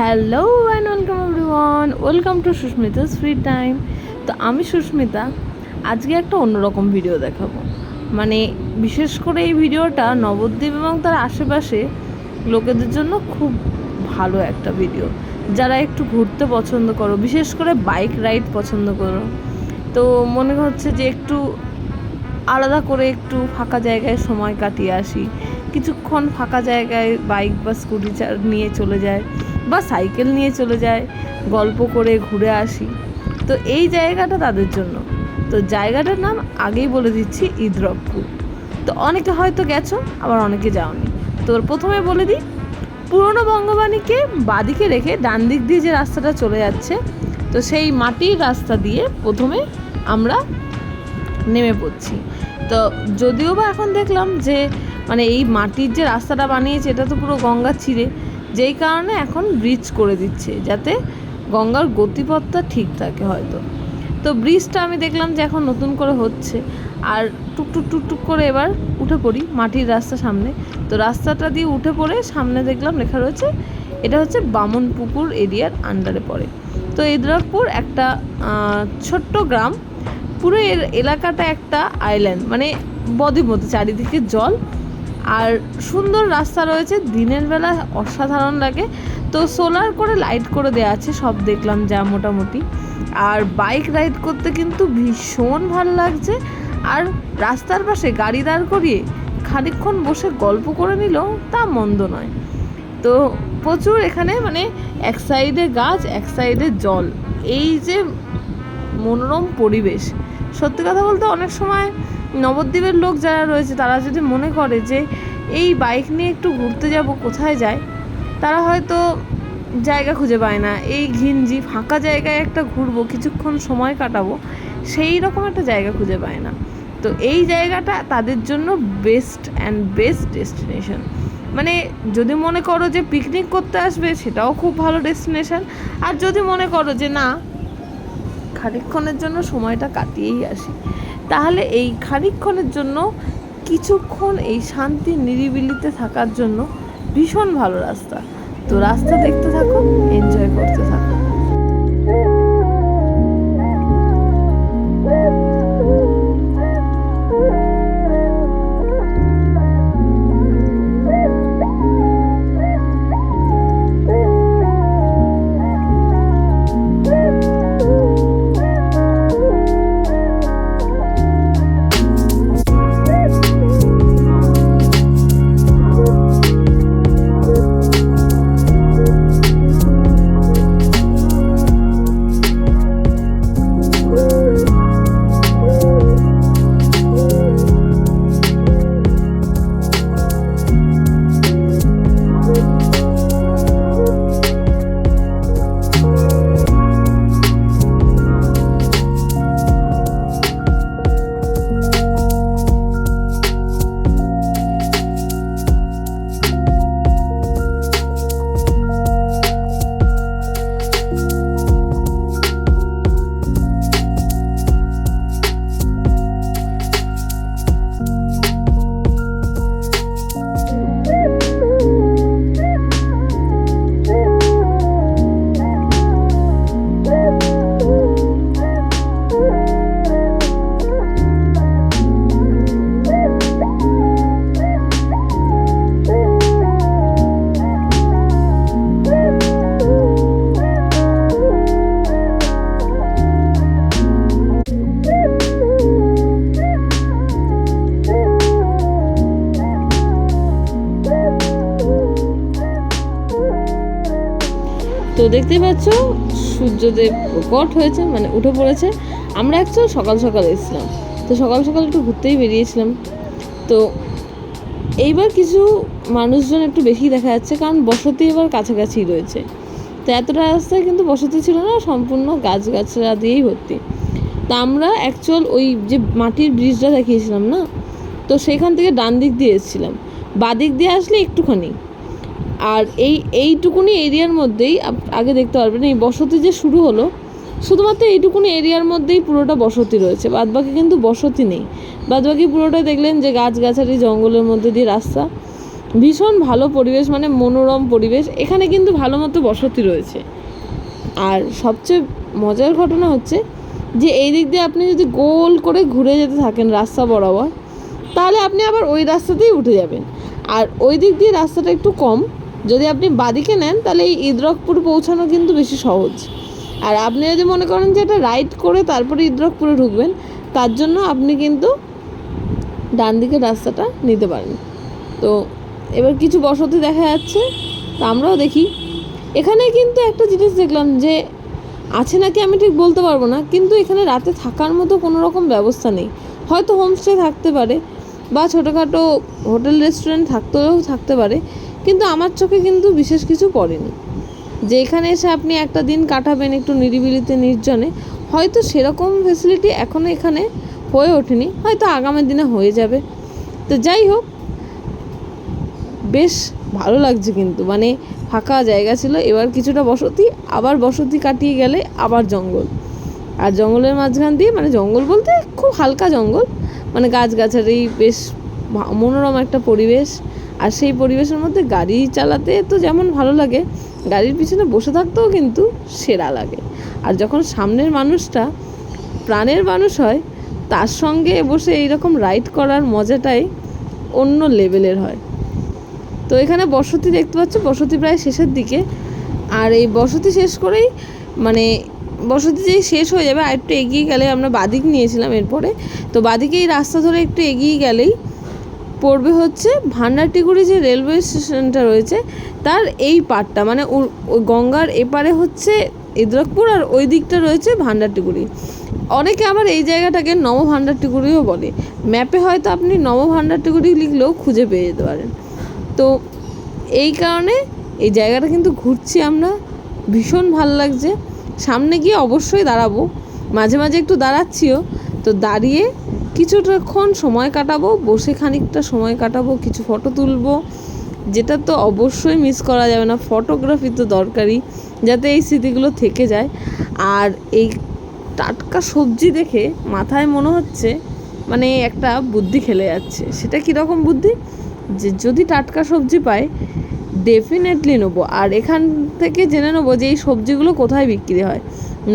Hello and welcome everyone welcome to Susmita's free time তো আমি সুস্মিতা, আজকে একটা অন্যরকম ভিডিও দেখাবো। মানে বিশেষ করে এই ভিডিওটা নবদ্বীপ এবং তার আশেপাশে লোকেদের জন্য খুব ভালো একটা ভিডিও যারা একটু ঘুরতে পছন্দ করো, বিশেষ করে বাইক রাইড পছন্দ করো। তো মনে হচ্ছে যে একটু আলাদা করে একটু ফাঁকা জায়গায় সময় কাটিয়ে আসি। কিছুক্ষণ ফাঁকা জায়গায় বাইক বা স্কুটি নিয়ে চলে যায়। বা সাইকেল নিয়ে চলে যায়, গল্প করে ঘুরে আসি। তো এই জায়গাটা তাদের জন্য। তো জায়গাটার নাম আগেই বলে দিচ্ছি ঈদরকপুর তো অনেকে হয়তো গেছো, আবার অনেকে যাওনি। তো প্রথমে বলে দিই, পুরনো বঙ্গবাণীকে বাদিকে রেখে ডান দিক দিয়ে যে রাস্তাটা চলে যাচ্ছে, তো সেই মাটির রাস্তা দিয়ে প্রথমে আমরা নেমে পড়ছি। তো যদিও বা এখন দেখলাম যে মানে এই মাটির যে রাস্তাটা বানিয়েছে, এটা তো পুরো গঙ্গা চিরে। যেই কারণে এখন ব্রিজ করে দিচ্ছে, যাতে গঙ্গার গতিপথটা ঠিক থাকে হয়তো। তো ব্রিজটা আমি দেখলাম যে এখন নতুন করে হচ্ছে। আর টুকটুক টুকটুক করে এবার উঠে পড়ি মাটির রাস্তা সামনে। তো রাস্তাটা দিয়ে উঠে পড়ে সামনে দেখলাম লেখা রয়েছে, এটা হচ্ছে বামনপুকুর এরিয়ার আন্ডারে পড়ে। তো ইদ্রাকপুর একটা ছোট্ট গ্রাম। পুরো এর এলাকাটা একটা আইল্যান্ড মানে বদ্বীপ মতো, চারিদিকে জল। আর সুন্দর রাস্তা রয়েছে, দিনের বেলা অসাধারণ লাগে। তো সোলার করে লাইট করে দেওয়া আছে, সব দেখলাম যা মোটামুটি। আর বাইক রাইড করতে কিন্তু ভীষণ ভালো লাগছে। আর রাস্তার পাশে গাড়ি দাঁড় করিয়ে খানিকক্ষণ বসে গল্প করে নিল তা মন্দ নয়। তো প্রচুর এখানে মানে এক সাইডে গাছ, এক সাইডে জল। এই যে মনোরম পরিবেশ। সত্যি কথা বলতে অনেক সময় নবদ্বীপের লোক যারা রয়েছে, তারা যদি মনে করে যে এই বাইক নিয়ে একটু ঘুরতে যাব, কোথায় যায়? তারা হয়তো জায়গা খুঁজে পায় না। এই ঘিঞ্জি ফাঁকা জায়গায় একটা ঘুরবো, কিছুক্ষণ সময় কাটাবো, সেই রকম একটা জায়গা খুঁজে পায় না। তো এই জায়গাটা তাদের জন্য বেস্ট অ্যান্ড বেস্ট ডেস্টিনেশন মানে যদি মনে করো যে পিকনিক করতে আসবে, সেটাও খুব ভালো ডেস্টিনেশন আর যদি মনে করো যে না, খানিকক্ষণের জন্য সময়টা কাটিয়েই আসি। তাহলে এই খানিকক্ষণের জন্য, কিছুক্ষণ এই শান্তি নিরিবিলিতে থাকার জন্য ভীষণ ভালো রাস্তা। তো রাস্তা দেখতে থাকো এনজয় করতে থাকো। দেখতেই পাচ্ছ, সূর্যদেব প্রকট হয়েছে মানে উঠে পড়েছে। আমরা অ্যাকচুয়াল সকাল সকাল এসেছিলাম। তো সকাল সকাল একটু ঘুরতেই বেরিয়েছিলাম। তো এইবার কিছু মানুষজন একটু বেশি দেখা যাচ্ছে, কারণ বসতি এবার কাছাকাছি রয়েছে। তো এতটা রাস্তায় কিন্তু বসতি ছিল না, সম্পূর্ণ গাছগাছড়া দিয়েই ভর্তি। তা আমরা অ্যাকচুয়াল ওই যে মাটির ব্রিজটা দেখিয়েছিলাম না, তো সেখান থেকে ডান দিক দিয়ে এসেছিলাম। বাদিক দিয়ে আসলে একটুখানি। আর এই, এইটুকুনি এরিয়ার মধ্যেই আগে দেখতে পারবেন, এই বসতি যে শুরু হলো, শুধুমাত্র এইটুকুনি এরিয়ার মধ্যেই পুরোটা বসতি রয়েছে, বাদবাকি কিন্তু বসতি নেই। বাদবাকি পুরোটা দেখলেন যে গাছগাছালি, জঙ্গলের মধ্যে দিয়ে রাস্তা। ভীষণ ভালো পরিবেশ মানে মনোরম পরিবেশ, এখানে কিন্তু ভালো মতো বসতি রয়েছে। আর সবচেয়ে মজার ঘটনা হচ্ছে যে এই দিক দিয়ে আপনি যদি গোল করে ঘুরে যেতে থাকেন রাস্তা বরাবর, তাহলে আপনি আবার ওই রাস্তাতেই উঠে যাবেন। আর ওই দিক দিয়ে রাস্তাটা একটু কম যদি আপনি বাদিকে নেন, তাহলে এই ইদ্রকপুর পৌঁছানো কিন্তু বেশি সহজ। আর আপনি যদি মনে করেন যে এটা রাইড করে তারপরে ইদ্রকপুরে ঢুকবেন, তার জন্য আপনি কিন্তু ডান দিকের রাস্তাটা নিতে পারেন। তো এবার কিছু বসতি দেখা যাচ্ছে, তো আমরাও দেখি। এখানে কিন্তু একটা জিনিস দেখলাম যে, আছে নাকি আমি ঠিক বলতে পারব না, কিন্তু এখানে রাতে থাকার মতো কোনো রকম ব্যবস্থা নেই। হয়তো হোমস্টে থাকতে পারে, বা ছোটোখাটো হোটেল রেস্টুরেন্ট থাকতেও থাকতে পারে কিন্তু আমার চোখে কিন্তু বিশেষ কিছু পড়েনি। যে এখানে এসে আপনি একটা দিন কাটাবেন একটু নিরিবিলিতে, নির্জনে, হয়তো সেরকম ফেসিলিটি এখনও এখানে হয়ে ওঠেনি, হয়তো আগামী দিনে হয়ে যাবে। তো যাই হোক, বেশ ভালো লাগছে কিন্তু মানে ফাঁকা জায়গা ছিল, এবার কিছুটা বসতি, আবার বসতি কাটিয়ে গেলে আবার জঙ্গল। আর জঙ্গলের মাঝখান দিয়ে মানে জঙ্গল বলতে খুব হালকা জঙ্গল মানে গাছগাছালি, বেশ মনোরম একটা পরিবেশ আর সেই পরিবেশের মধ্যে গাড়ি চালাতে তো যেমন ভালো লাগে, গাড়ির পিছনে বসে থাকতেও কিন্তু সেরা লাগে। আর যখন সামনের মানুষটা প্রাণের মানুষ হয়, তার সঙ্গে বসে এইরকম রাইড করার মজাটাই অন্য লেভেলের হয়। তো এখানে বসতি দেখতে পাচ্ছ, বসতি প্রায় শেষের দিকে। আর এই বসতি শেষ করেই মানে বসতি যেই শেষ হয়ে যাবে, আর একটু এগিয়ে গেলে আমরা বাদিক নিয়েছিলাম এরপরে। তো বাদিকে এই রাস্তা ধরে একটু এগিয়ে গেলেই পড়বে হচ্ছে ভান্ডারটিগুড়ি যে রেলওয়ে স্টেশনটা রয়েছে, তার এই পার্টটা মানে গঙ্গার এপারে হচ্ছে ইদ্রকপুর আর ওই দিকটা রয়েছে ভান্ডারটিগুড়ি। অনেকে আবার এই জায়গাটাকে নব ভান্ডারটিগুড়িও বলে। ম্যাপে হয়তো আপনি নব ভান্ডারটিগুড়ি লিখলেও খুঁজে পেয়ে যেতে পারেন। তো এই কারণে এই জায়গাটা কিন্তু ঘুরছি আমরা, ভীষণ ভালো লাগছে। সামনে গিয়ে অবশ্যই দাঁড়াবো। মাঝে মাঝে একটু দাঁড়াচ্ছিও। তো দাঁড়িয়ে কিছুটাক্ষণ সময় কাটাবো, বসে খানিকটা সময় কাটাবো, কিছু ফটো তুলবো। যেটা তো অবশ্যই মিস করা যাবে না ফটোগ্রাফি তো দরকারি যাতে এই স্মৃতিগুলো থেকে যায়। আর এই টাটকা সবজি দেখে মাথায় মনে হচ্ছে মানে একটা বুদ্ধি খেলে যাচ্ছে। সেটা কীরকম বুদ্ধি? যে যদি টাটকা সবজি পাই ডেফিনেটলি নেব। আর এখান থেকে জেনে নেব যে এই সবজিগুলো কোথায় বিক্রি হয়,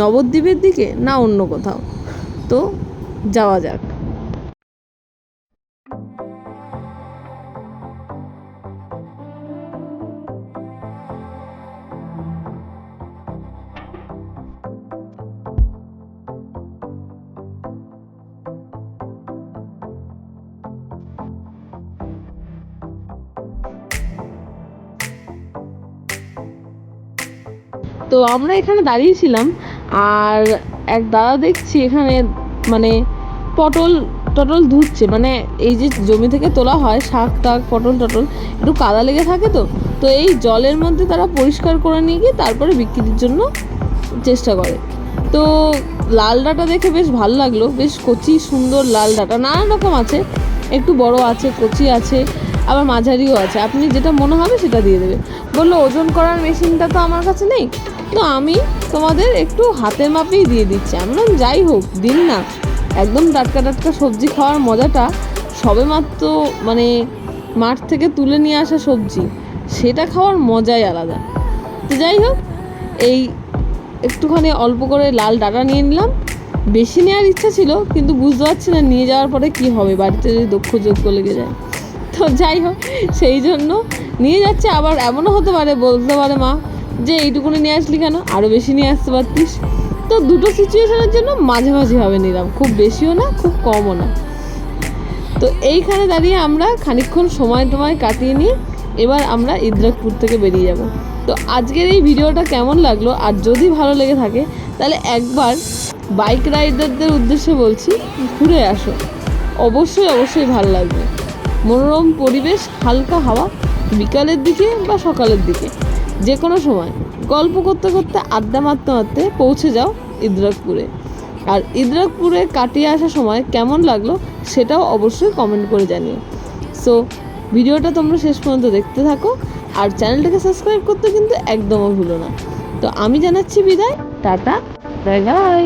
নবদ্বীপের দিকে না অন্য কোথাও। তো যাওয়া যাক। তো আমরা এখানে দাঁড়িয়েছিলাম আর এক দাদা দেখছি এখানে মানে পটল, টটল ধুচ্ছে। মানে এই যে জমি থেকে তোলা হয়, শাক টাক, পটল, টটল, একটু কাদা লেগে থাকে তো। তো এই জলের মধ্যে তারা পরিষ্কার করে নিয়ে গিয়ে তারপরে বিক্রির জন্য চেষ্টা করে। তো লাল ডাটা দেখে বেশ ভালো লাগল, বেশ কচি সুন্দর লাল ডাটা। নানান রকম আছে, একটু বড় আছে, কচি আছে। আবার মাঝারিও আছে। আপনি যেটা মনে হবে সেটা দিয়ে দেবে। বলল, ওজন করার মেশিনটা তো আমার কাছে নেই। তো আমি তোমাদের একটু হাতের মাপেই দিয়ে দিচ্ছি। আমি যাই হোক, দিন না। একদম টাটকা টাটকা সবজি খাওয়ার মজাটা সবেমাত্র মানে মাঠ থেকে তুলে নিয়ে আসা সবজি, সেটা খাওয়ার মজাই আলাদা। তো যাই হোক, এই একটুখানি অল্প করে লাল ডাটা নিয়ে নিলাম। বেশি নেওয়ার ইচ্ছা ছিল, কিন্তু বুঝতে পারছি না নিয়ে যাওয়ার পরে কি হবে। বাড়িতে যদি দক্ষ যোগ্য লেগে যায়। তো যাই হোক, সেই জন্য নিয়ে যাচ্ছে। আবার এমনও হতে পারে, বলতে পারে মা, যে এইটুকুনি নিয়ে আসলি কেন? আরও বেশি নিয়ে আসতে পারতিস। তো দুটো সিচুয়েশনের জন্য মাঝে মাঝে হবে নিলাম। খুব বেশিও না, খুব কমও না। তো এইখানে দাঁড়িয়ে আমরা খানিকক্ষণ সময় টময় কাটিয়ে নিয়ে এবার আমরা ইদ্রাকপুর থেকে বেরিয়ে যাব। তো আজকের এই ভিডিওটা কেমন লাগল? আর যদি ভালো লেগে থাকে, তাহলে একবার বাইক রাইডারদের উদ্দেশ্যে বলছি, ঘুরে আসো। অবশ্যই অবশ্যই ভালো লাগবে। মনোরম পরিবেশ, হালকা হাওয়া, বিকালের দিকে বা সকালের দিকে। যে কোনো সময় গল্প করতে করতে আড্ডা মারতে মারতে পৌঁছে যাও ইদ্রাকপুরে। আর ইদ্রাকপুরে কাটিয়ে আসার সময় কেমন লাগল সেটাও অবশ্যই কমেন্ট করে জানিও। সো ভিডিওটা তোমরা শেষ পর্যন্ত দেখতে থাকো আর চ্যানেলটাকে সাবস্ক্রাইব করতে কিন্তু একদমও ভুলো না। তো আমি জানাচ্ছি বিদায়, টাটা বাই বাই